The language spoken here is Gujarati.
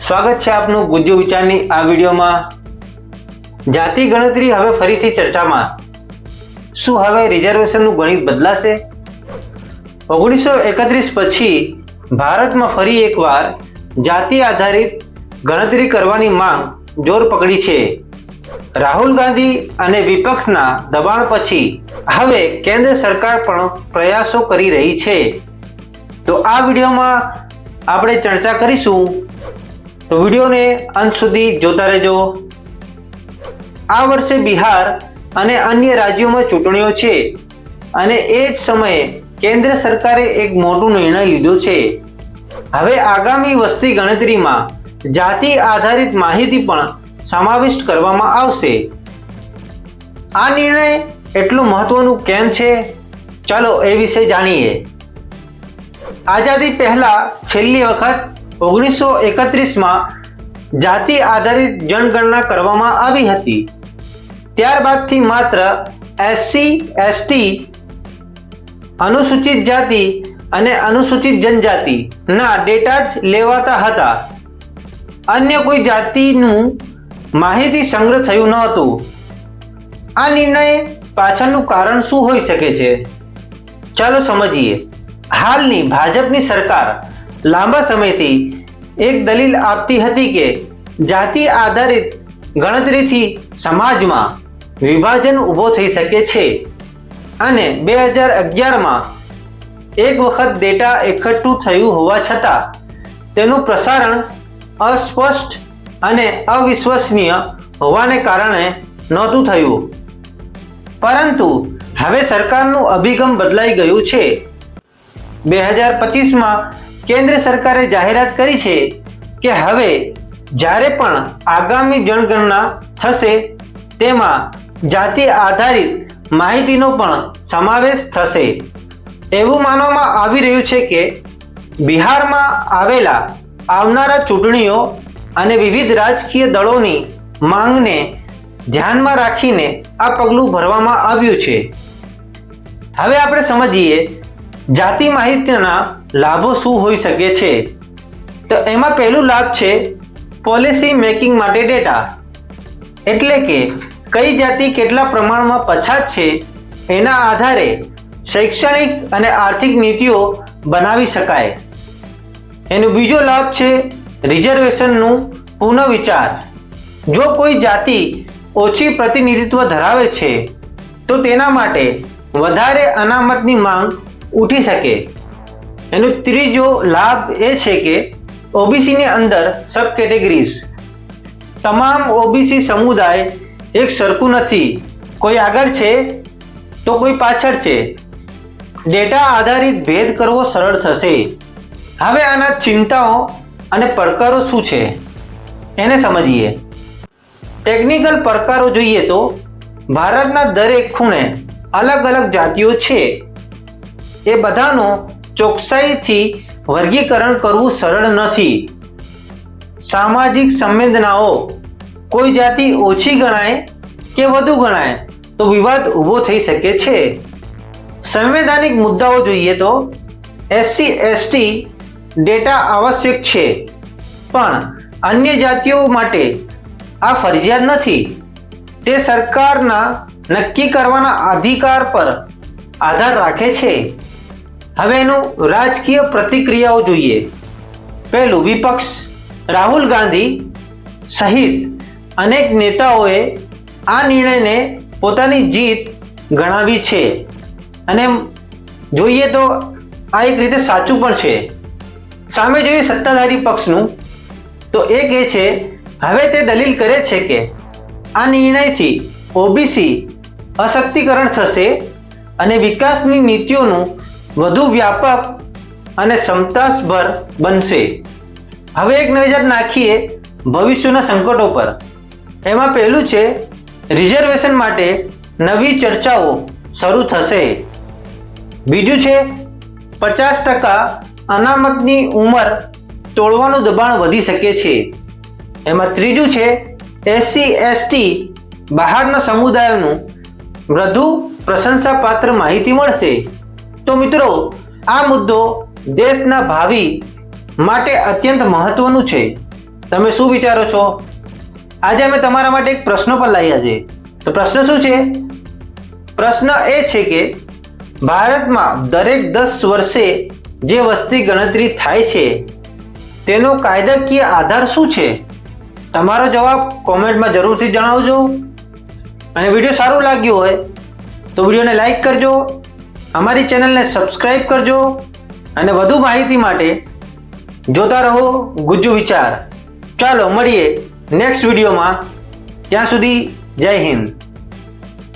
સ્વાગત છે આપનું ગુજ્જુ વિચારની આ વિડીયોમાં. જાતિ ગણતરી હવે ફરીથી ચર્ચામાં. શું હવે રિઝર્વેશનનું ગણિત બદલાશે? ઓગણીસો એકત્રીસ પછી ભારતમાં ફરી એકવાર જાતિ આધારિત ગણતરી કરવાની માંગ જોર પકડી છે. રાહુલ ગાંધી અને વિપક્ષના દબાણ પછી હવે કેન્દ્ર સરકાર પણ પ્રયાસો કરી રહી છે. તો આ વિડીયોમાં આપણે ચર્ચા કરીશું તો વિડીયોને અંત સુધી જોતા રહેજો. આ વર્ષે બિહાર અને અન્ય રાજ્યોમાં ચૂંટણીઓ છે અને એ જ સમયે કેન્દ્ર સરકારે એક મોટો નિર્ણય લીધો છે. હવે આગામી વસ્તી ગણતરીમાં જાતિ આધારિત માહિતી પણ સમાવિષ્ટ કરવામાં આવશે. આ નિર્ણય એટલું મહત્વનું કેમ છે? ચાલો એ વિશે જાણીએ. આઝાદી પહેલા છેલ્લી વખત ઓગણીસો એકત્રીસમાં જાતિ આધારિત જનગણના કરવામાં આવી હતી. ત્યારબાદથી માત્ર એસસી, એસટી, અનુસૂચિત જાતિ અને અનુસૂચિત જનજાતિના ડેટા જ લેવાતા હતા. અન્ય કોઈ જાતિનું માહિતી સંગ્રહ થયું ન હતું આ નિર્ણય પાછળનું કારણ શું હોઈ શકે છે? ચાલો સમજીએ. હાલની ભાજપની સરકાર લાંબા સમયથી એક દલીલ આપતી હતી કે જાતિ આધારિત ગણતરીથી સમાજમાં વિભાજન ઊભો થઈ શકે છે. અને બે હજાર અગિયારમાં એક વખત ડેટા એકઠું થયું હોવા છતાં તેનું પ્રસારણ અસ્પષ્ટ અને અવિશ્વસનીય હોવાને કારણે નહોતું થયું. પરંતુ હવે સરકારનું અભિગમ બદલાઈ ગયું છે. બે હજાર પચીસમાં કેન્દ્ર સરકારે જાહેરાત કરી છે કે હવે જ્યારે પણ આગામી જનગણના થશે, તેમાં જાતિ આધારિત માહિતીનો પણ સમાવેશ થશે. એવું માનવામાં આવી રહ્યું છે કે બિહારમાં આવેલા આવનારા ચૂંટણીઓ અને વિવિધ રાજકીય દળોની માંગને ધ્યાનમાં રાખીને આ પગલું ભરવામાં આવ્યું છે. હવે આપણે સમજીએ, જાતિ માહિતીના લાભો શું હોઈ શકે છે? તો એમાં પહેલું લાભ છે પોલિસી મેકિંગ માટે ડેટા એટલે કે કઈ જાતિ કેટલા પ્રમાણમાં પછાત છે એના આધારે શૈક્ષણિક અને આર્થિક નીતિઓ બનાવી શકાય. એનો બીજો લાભ છે રિઝર્વેશનનું પુનઃવિચાર. જો કોઈ જાતિ ઓછી પ્રતિનિધિત્વ ધરાવે છે, તો તેના માટે વધારે અનામતની માંગ ઉઠી શકે. એનો ત્રીજો લાભ એ છે કે ઓબીસીની અંદર સબ કેટેગરીઝ તમામ ઓબીસી સમુદાય એક સરખું નથી. કોઈ આગળ છે તો કોઈ પાછળ છે. ડેટા આધારિત ભેદ કરવો સરળ થશે. હવે આના ચિંતાઓ અને પડકારો શું છે? એને સમજીએ. ટેકનિકલ પડકારો જોઈએ તો ભારતના દરેક ખૂણે અલગ અલગ જાતિઓ છે. એ બધાનું ચોકસાઈથી વર્ગીકરણ કરવું સરળ નથી. સામાજિક સંવેદનાઓ કોઈ જાતિ ઓછી ગણાય કે વધુ ગણાય તો વિવાદ ઊભો થઈ શકે છે. સંવૈધાનિક મુદ્દાઓ જોઈએ તો એસસી, એસટી ડેટા આવશ્યક છે, પણ અન્ય જાતિઓ માટે આ ફરજિયાત નથી. તે સરકારના નક્કી કરવાના અધિકાર પર આધાર રાખે છે. હવે એનું રાજકીય પ્રતિક્રિયાઓ જોઈએ. પહેલું વિપક્ષ, રાહુલ ગાંધી સહિત અનેક નેતાઓએ આ નિર્ણયને પોતાની જીત ગણાવી છે. અને જોઈએ તો આ એક રીતે સાચું પણ છે. સામે જોઈએ સત્તાધારી પક્ષનું, તો એ છે, હવે તે દલીલ કરે છે કે આ નિર્ણયથી ઓબીસી અશક્તિકરણ થશે અને વિકાસની નીતિઓનું વધુ વ્યાપક અને ક્ષમતાસભર બનશે. હવે એક નજર નાખીએ ભવિષ્યના સંકટો પર. એમાં પહેલું છે, રિઝર્વેશન માટે નવી ચર્ચાઓ શરૂ થશે. બીજું છે, પચાસ ટકા અનામતની ઉંમર તોડવાનું દબાણ વધી શકે છે. એમાં ત્રીજું છે, એસસી, એસટી બહારના સમુદાયોનું વધુ પ્રશંસાપાત્ર માહિતી મળશે. તો મિત્રો, આ મુદ્દો દેશના ભાવિ માટે અત્યંત મહત્વનું છે. તમે શું વિચારો છો? આજે અમે તમારા માટે એક પ્રશ્ન પણ લાવ્યા છે. તો પ્રશ્ન શું છે? પ્રશ્ન એ છે કે, ભારતમાં દરેક દસ વર્ષે જે વસ્તી ગણતરી થાય છે, તેનો કાયદાકીય આધાર શું છે? તમારો જવાબ કોમેન્ટમાં જરૂરથી જણાવજો. અને વીડિયો સારું લાગ્યું હોય, તો વિડીયોને લાઈક કરજો. અમારી ચેનલને સબસ્ક્રાઈબ કરજો અને વધુ માહિતી માટે જોતા રહો ગુજ્જુ વિચાર. ચાલો મળીએ નેક્સ્ટ વિડીયોમાં. ત્યાં સુધી જય હિન્દ.